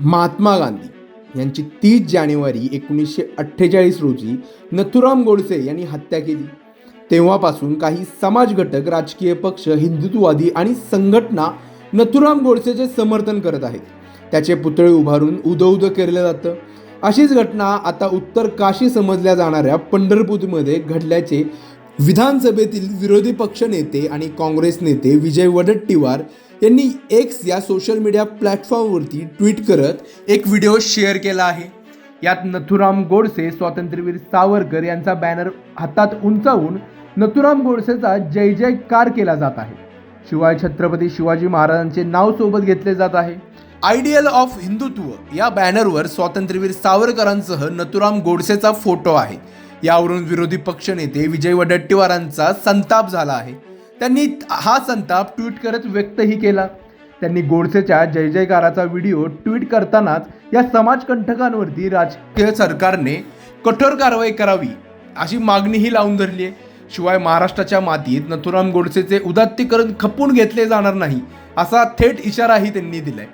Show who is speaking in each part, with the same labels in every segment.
Speaker 1: महात्मा गांधी यांची तीस जानेवारी एकोणीसशे अठ्ठेचाळीस रोजी नथुराम गोडसे यांनी हत्या केली. तेव्हापासून काही समाजघटक राजकीय पक्ष हिंदुत्ववादी आणि संघटना नथुराम गोडसेचे समर्थन करत आहेत. त्याचे पुतळे उभारून उदौद केलं जातं. अशीच घटना आता उत्तर काशी समजल्या जाणाऱ्या पंढरपूरमध्ये घडल्याचे विधानसभेतील विरोधी पक्ष नेते आणि काँग्रेस नेते विजय वडट्टीवार यांनी एक्स या सोशल मीडिया प्लॅटफॉर्मवरती ट्विट करत एक व्हिडिओ शेअर केला आहे. यात नथुराम गोडसे स्वातंत्र्यवीर सावरकर यांचा बॅनर हातात उंचावून नथुराम गोडसेचा जय जयकार केला जात आहे. शिवाय छत्रपती शिवाजी महाराजांचे नाव सोबत घेतले जात आहे. आयडियल ऑफ हिंदुत्व या बॅनरवर स्वातंत्र्यवीर सावरकरांसह नथुराम गोडसेचा फोटो आहे. यावरून विरोधी पक्षनेते विजय वडट्टीवारांचा संताप झाला आहे. त्यांनी हा संताप ट्विट करत व्यक्तही केला. त्यांनी गोडसेच्या जय जयकाराचा व्हिडिओ ट्विट करतानाच या समाजकंठकांवरती राजकीय सरकारने कठोर कारवाई करावी अशी मागणीही लावून धरली आहे. शिवाय महाराष्ट्राच्या मातीत नथुराम गोडसेचे उदात्तीकरण खपून घेतले जाणार नाही असा थेट इशाराही त्यांनी दिलाय.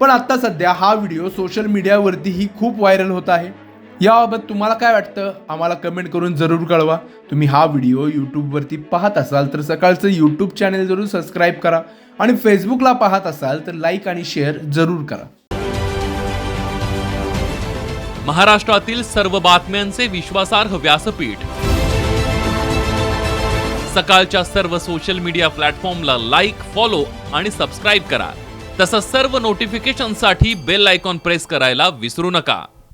Speaker 1: पण आता सध्या हा व्हिडिओ सोशल मीडियावरतीही खूप व्हायरल होत आहे. याबाबत तुम्हाला काय वाटतं? आम्हाला कमेंट करून जरूर कळवा. तुम्ही हा व्हिडिओ यूट्यूबवरती पाहत असाल तर सकाळचं यूट्यूब चॅनेल जरूर सबस्क्राईब करा आणि फेसबुकला पाहत असाल तर लाईक आणि शेअर जरूर करा.
Speaker 2: महाराष्ट्रातील सर्व बातम्यांचे विश्वासार्ह व्यासपीठ. सकाळच्या सर्व सोशल मीडिया प्लॅटफॉर्मला लाईक फॉलो आणि सबस्क्राईब करा. तसंच सर्व नोटिफिकेशनसाठी बेल आयकॉन प्रेस करायला विसरू नका.